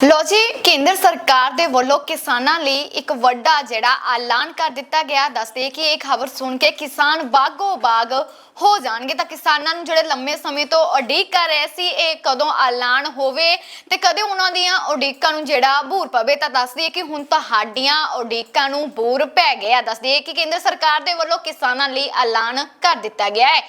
ਲੋ ਜੀ, ਕੇਂਦਰ ਸਰਕਾਰ ਦੇ ਵੱਲੋਂ ਕਿਸਾਨਾਂ ਲਈ ਇੱਕ ਵੱਡਾ ਜਿਹੜਾ ਐਲਾਨ ਕਰ ਦਿੱਤਾ ਗਿਆ। ਦੱਸਦੇ ਕਿ ਇਹ ਖਬਰ ਸੁਣ ਕੇ ਕਿਸਾਨ ਬਾਗੋ ਬਾਗ ਹੋ ਜਾਣਗੇ। ਤਾਂ ਕਿਸਾਨਾਂ ਨੂੰ ਜਿਹੜੇ ਲੰਮੇ ਸਮੇਂ ਤੋਂ ਉਡੀਕ ਕਰ ਰਹੇ ਸੀ, ਇਹ ਕਦੋਂ ਐਲਾਨ ਹੋਵੇ ਤੇ ਕਦੇ ਉਹਨਾਂ ਦੀਆਂ ਉਡੀਕਾਂ ਨੂੰ ਜਿਹੜਾ ਬੂਰ ਪਵੇ? ਤਾਂ ਦੱਸਦੀ ਕਿ ਹੁਣ ਤੁਹਾਡੀਆਂ ਉਡੀਕਾਂ ਨੂੰ ਬੂਰ ਪੈ ਗਿਆ। ਦੱਸਦੀ ਕਿ ਕੇਂਦਰ ਸਰਕਾਰ ਦੇ ਵੱਲੋਂ ਕਿਸਾਨਾਂ ਲਈ ਐਲਾਨ ਕਰ ਦਿੱਤਾ ਗਿਆ ਹੈ।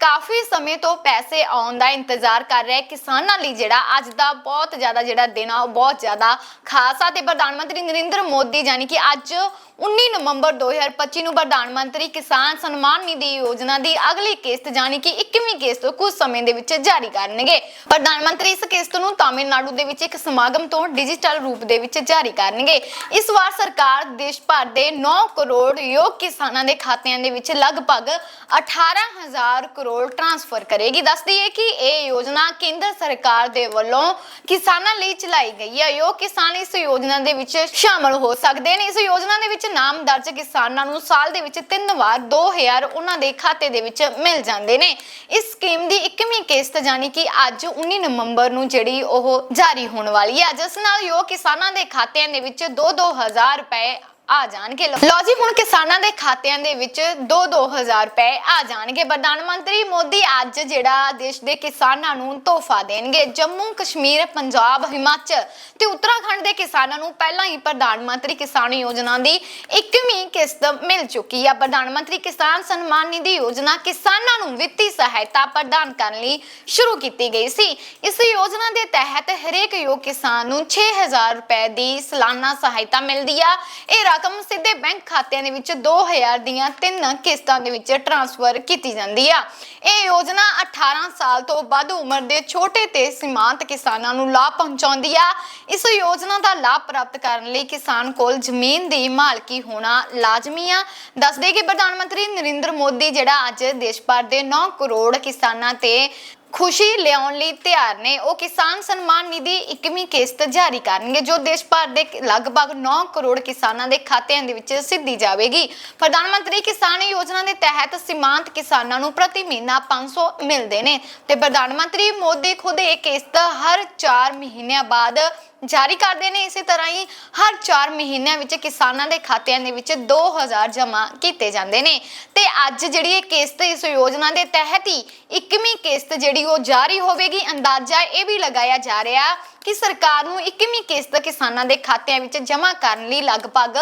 ਕਾਫੀ ਸਮੇਂ ਤੋਂ ਪੈਸੇ ਆਉਣ ਦਾ ਇੰਤਜ਼ਾਰ ਕਰ ਰਿਹਾ ਕਿਸਾਨਾਂ ਲਈ ਜਿਹੜਾ ਅੱਜ ਦਾ ਬਹੁਤ ਜ਼ਿਆਦਾ ਜਿਹੜਾ ਦਿਨ ਆ, ਉਹ ਬਹੁਤ ਜ਼ਿਆਦਾ ਖਾਸ ਆ। ਤੇ ਪ੍ਰਧਾਨ ਮੰਤਰੀ ਨਰਿੰਦਰ ਮੋਦੀ ਜਾਨੀ ਕਿ ਅੱਜ 19 ਨਵੰਬਰ 2025 ਨੂੰ ਪ੍ਰਧਾਨ ਮੰਤਰੀ ਕਿਸਾਨ ਸਨਮਾਨ ਨਿਧੀ ਯੋਜਨਾ ਦੀ ਅਗਲੀ ਕਿਸ਼ਤ ਜਾਨੀ ਕਿ 21ਵੀਂ ਕਿਸ਼ਤ ਕੁਝ ਸਮੇਂ ਦੇ ਵਿੱਚ ਜਾਰੀ ਕਰਨਗੇ। ਪ੍ਰਧਾਨ ਮੰਤਰੀ ਇਸ ਕਿਸ਼ਤ ਨੂੰ ਤਾਮਿਲਨਾਡੂ ਦੇ ਵਿੱਚ ਇੱਕ ਸਮਾਗਮ ਤੋਂ ਡਿਜੀਟਲ ਰੂਪ ਦੇ ਵਿੱਚ ਜਾਰੀ ਕਰਨਗੇ। ਇਸ ਵਾਰ ਸਰਕਾਰ ਦੇਸ਼ ਭਰ ਦੇ 9 ਕਰੋੜ ਯੋਗ ਕਿਸਾਨਾਂ ਦੇ ਖਾਤਿਆਂ ਦੇ ਵਿੱਚ ਲਗਭਗ 18000 ਕਰੋੜ ਟ੍ਰਾਂਸਫਰ ਕਰੇਗੀ। ਦੱਸਦੀ ਹੈ ਕਿ ਇਹ ਯੋਜਨਾ ਕੇਂਦਰ ਸਰਕਾਰ ਦੇ ਵੱਲੋਂ ਕਿਸਾਨਾਂ ਲਈ ਚਲਾਈ ਗਈ ਹੈ। ਯੋਗ ਕਿਸਾਨ ਇਸ ਯੋਜਨਾ ਦੇ ਵਿੱਚ ਸ਼ਾਮਲ ਹੋ ਸਕਦੇ ਨੇ। ਇਸ ਯੋਜਨਾ ਦੇ ਵਿੱਚ ਨਾਮ ਦਰਜ ਕਿਸਾਨਾਂ ਨੂੰ ਸਾਲ ਦੇ ਵਿੱਚ ਤਿੰਨ ਵਾਰ 2000 ਉਹਨਾਂ ਦੇ ਖਾਤੇ ਦੇ ਵਿੱਚ ਮਿਲ ਜਾਂਦੇ ਨੇ। ਇਸ ਸਕੀਮ ਦੀ 21ਵੀਂ ਕਿਸ਼ਤ ਜਾਨੀ ਕਿ ਅੱਜ 19 ਨਵੰਬਰ ਨੂੰ ਜਿਹੜੀ ਉਹ ਜਾਰੀ ਹੋਣ ਵਾਲੀ ਹੈ। ਜਿਸ ਨਾਲ ਯੋ ਕਿਸਾਨਾਂ ਦੇ ਖਾਤਿਆਂ ਦੇ ਵਿੱਚ 2-2000 ਰੁਪਏ ਆ ਜਾਣਗੇ। ਲਓ ਜੀ, ਹੁਣ ਕਿਸਾਨਾਂ ਦੇ ਖਾਤਿਆਂ ਦੇ ਵਿੱਚ 2-2000 ਰੁਪਏ ਆ ਜਾਣਗੇ। ਪ੍ਰਧਾਨ ਮੰਤਰੀ ਮੋਦੀ ਅੱਜ ਜਿਹੜਾ ਦੇਸ਼ ਦੇ ਕਿਸਾਨਾਂ ਨੂੰ ਤੋਹਫਾ ਦੇਣਗੇ। ਜੰਮੂ ਕਸ਼ਮੀਰ, ਪੰਜਾਬ, ਹਿਮਾਚਲ ਤੇ ਉੱਤਰਾਖੰਡ ਦੇ ਕਿਸਾਨਾਂ ਨੂੰ ਪਹਿਲਾਂ ਹੀ ਪ੍ਰਧਾਨ ਮੰਤਰੀ ਕਿਸਾਨ ਯੋਜਨਾ ਦੀ 21ਵੀਂ ਕਿਸ਼ਤ ਮਿਲ ਚੁੱਕੀ ਆ। ਪ੍ਰਧਾਨ ਮੰਤਰੀ ਕਿਸਾਨ ਸਨਮਾਨ ਨਿਧੀ ਯੋਜਨਾ ਕਿਸਾਨਾਂ ਨੂੰ ਵਿੱਤੀ ਸਹਾਇਤਾ ਪ੍ਰਦਾਨ ਕਰਨ ਲਈ ਸ਼ੁਰੂ ਕੀਤੀ ਗਈ ਸੀ। ਇਸ ਯੋਜਨਾ ਦੇ ਤਹਿਤ ਹਰੇਕ ਯੋਗ ਕਿਸਾਨ ਨੂੰ 6000 ਰੁਪਏ ਦੀ ਸਾਲਾਨਾ ਸਹਾਇਤਾ ਮਿਲਦੀ ਆ। ਇਹ ਰਕਮ ਸਿੱਧੇ ਬੈਂਕ ਖਾਤਿਆਂ ਦੇ ਵਿੱਚ 2000 ਦੀਆਂ ਤਿੰਨ ਕਿਸ਼ਤਾਂ ਦੇ ਵਿੱਚ ਟ੍ਰਾਂਸਫਰ ਕੀਤੀ ਜਾਂਦੀ ਆ। ਇਹ ਯੋਜਨਾ 18 ਸਾਲ ਤੋਂ ਵੱਧ ਉਮਰ ਦੇ ਛੋਟੇ ਤੇ ਸੀਮਾਂਤ ਕਿਸਾਨਾਂ ਨੂੰ ਲਾਭ ਪਹੁੰਚਾਉਂਦੀ ਆ। ਇਸ ਯੋਜਨਾ ਦਾ ਲਾਭ ਪ੍ਰਾਪਤ ਕਰਨ ਲਈ ਕਿਸਾਨ ਕੋਲ ਜ਼ਮੀਨ ਦੀ ਮਾਲਕੀ ਹੋਣਾ ਲਾਜ਼ਮੀ ਆ। ਦੱਸਦੇ ਕਿ ਪ੍ਰਧਾਨ ਮੰਤਰੀ ਨਰਿੰਦਰ ਮੋਦੀ, ਜਿਹੜਾ ਅੱਜ ਦੇਸ਼ ਭਰ ਦੇ 9 ਕਰੋੜ ਕਿਸਾਨਾਂ ਤੇ ਖੁਸ਼ੀ ਲਿਆਉਣ ਲਈ ਤਿਆਰ ਨੇ। ਉਹ ਕਿਸਾਨ ਸਨਮਾਨ ਨਿਧੀ 21ਵੀਂ ਕਿਸ਼ਤ ਜਾਰੀ ਕਰਨਗੇ, ਜੋ ਦੇਸ਼ ਭਰ ਦੇ ਲਗਭਗ 9 ਕਰੋੜ ਕਿਸਾਨਾਂ ਦੇ ਖਾਤਿਆਂ ਦੇ ਵਿੱਚ ਸਿੱਧੀ ਜਾਵੇਗੀ। ਪ੍ਰਧਾਨ ਮੰਤਰੀ ਕਿਸਾਨ ਯੋਜਨਾ ਦੇ ਤਹਿਤ ਸੀਮਾਂਤ ਕਿਸਾਨਾਂ ਨੂੰ ਪ੍ਰਤੀ ਮਹੀਨਾ 500 ਮਿਲਦੇ ਨੇ ਤੇ ਪ੍ਰਧਾਨ ਮੰਤਰੀ ਮੋਦੀ ਖੁਦ ਇਹ ਕਿਸ਼ਤ ਹਰ 4 ਮਹੀਨਿਆਂ ਬਾਅਦ ਜਾਰੀ ਕਰਦੇ ਨੇ। ਇਸੇ ਤਰ੍ਹਾਂ ਹੀ ਹਰ 4 ਮਹੀਨਿਆਂ ਵਿੱਚ ਕਿਸਾਨਾਂ ਦੇ ਖਾਤਿਆਂ ਦੇ ਵਿੱਚ 2000 ਜਮ੍ਹਾਂ ਕੀਤੇ ਜਾਂਦੇ ਨੇ। ਤੇ ਅੱਜ ਜਿਹੜੀ ਇਹ ਕਿਸ਼ਤ ਇਸ ਯੋਜਨਾ ਦੇ ਤਹਿਤ ਹੀ 21ਵੀਂ ਕਿਸ਼ਤ ਜਿਹੜੀ ਉਹ ਜਾਰੀ ਹੋਵੇਗੀ। ਅੰਦਾਜ਼ਾ ਇਹ ਵੀ ਲਗਾਇਆ ਜਾ ਰਿਹਾ ਕਿ ਸਰਕਾਰ ਨੂੰ 21ਵੀਂ ਕਿਸ਼ਤ ਕਿਸਾਨਾਂ ਦੇ ਖਾਤਿਆਂ ਵਿੱਚ ਜਮ੍ਹਾਂ ਕਰਨ ਲਈ ਲਗਭਗ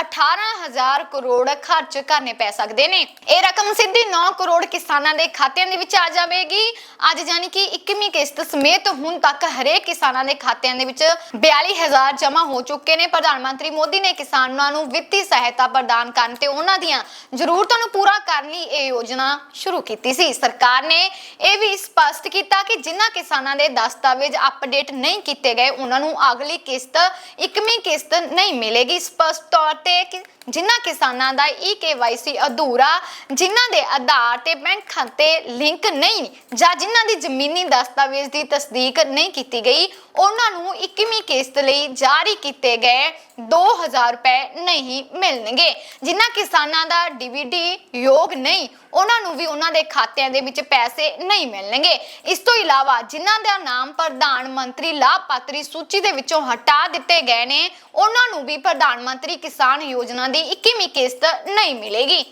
18000 ਕਰੋੜ ਖਰਚ ਕਰਨੇ ਪੈ ਸਕਦੇ ਨੇ। ਇਹ ਰਕਮ ਸਿੱਧੀ 9 ਕਰੋੜ ਕਿਸਾਨਾਂ ਦੇ ਖਾਤਿਆਂ ਦੇ ਵਿੱਚ ਆ ਜਾਵੇਗੀ। ਅੱਜ ਜਾਨੀ ਕਿ 21ਵੀਂ ਕਿਸ਼ਤ ਸਮੇਤ ਹੁਣ ਤੱਕ ਹਰੇਕ ਕਿਸਾਨਾਂ ਦੇ ਖਾਤਿਆਂ ਦੇ ਵਿੱਚ 42000 ਜਮ੍ਹਾਂ ਹੋ ਚੁੱਕੇ ਨੇ। ਪ੍ਰਧਾਨ ਮੰਤਰੀ ਮੋਦੀ ਨੇ ਕਿਸਾਨਾਂ ਨੂੰ ਵਿੱਤੀ ਸਹਾਇਤਾ ਪ੍ਰਦਾਨ ਕਰਨ ਤੇ ਉਹਨਾਂ ਦੀਆਂ ਜ਼ਰੂਰਤਾਂ ਨੂੰ ਪੂਰਾ ਕਰਨ ਲਈ ਇਹ ਯੋਜਨਾ ਸ਼ੁਰੂ ਕੀਤੀ ਸੀ। ਸਰਕਾਰ ਨੇ ਇਹ ਵੀ ਸਪਸ਼ਟ ਕੀਤਾ ਕਿ ਜਿਨ੍ਹਾਂ ਕਿਸਾਨਾਂ ਦੇ ਦਸਤਾਵੇਜ਼ ਅਪਡੇਟ ਨਹੀਂ ਕੀਤੇ ਗਏ, ਉਹਨਾਂ ਨੂੰ ਅਗਲੀ ਕਿਸ਼ਤ 21ਵੀਂ ਕਿਸ਼ਤ ਨਹੀਂ ਮਿਲੇਗੀ। ਸਪਸ਼ਟ ਤੌਰ ਤੇ ਜਿਨ੍ਹਾਂ ਕਿਸਾਨਾਂ ਦਾ EKYC ਅਧੂਰਾ, ਜਿਨ੍ਹਾਂ ਦੇ ਆਧਾਰ ਤੇ ਬੈਂਕ ਖਾਤੇ ਲਿੰਕ ਨਹੀਂ ਜਾਂ ਜਿਨ੍ਹਾਂ ਦੀ ਜ਼ਮੀਨੀ ਦਸਤਾਵੇਜ਼ ਦੀ ਤਸਦੀਕ ਨਹੀਂ ਕੀਤੀ ਗਈ, ਉਹਨਾਂ ਨੂੰ 21ਵੀਂ ਕਿਸ਼ਤ ਲਈ ਜਾਰੀ ਕੀਤੇ ਗਏ 2000 ਰੁਪਏ ਨਹੀਂ ਮਿਲਣਗੇ। ਜਿਨ੍ਹਾਂ ਕਿਸਾਨਾਂ ਦਾ DVD ਯੋਗ ਨਹੀਂ ਉਹਨਾਂ ਨੂੰ ਵੀ ਉਹਨਾਂ ਦੇ ਖਾਤਿਆਂ ਦੇ ਵਿੱਚ ਪੈਸੇ ਨਹੀਂ ਮਿਲਣਗੇ। ਇਸ ਤੋਂ ਇਲਾਵਾ ਜਿਨ੍ਹਾਂ ਦਾ ਨਾਮ ਪ੍ਰਧਾਨ ਮੰਤਰੀ ਲਾਭਪਾਤਰੀ ਸੂਚੀ ਦੇ ਵਿੱਚੋਂ ਹਟਾ ਦਿੱਤੇ ਗਏ ਨੇ, ਉਹਨਾਂ ਨੂੰ ਵੀ ਪ੍ਰਧਾਨ ਮੰਤਰੀ ਕਿਸਾਨ ਯੋਜਨਾ ਦੀ 21ਵੀਂ ਕਿਸ਼ਤ ਨਹੀਂ ਮਿਲੇਗੀ।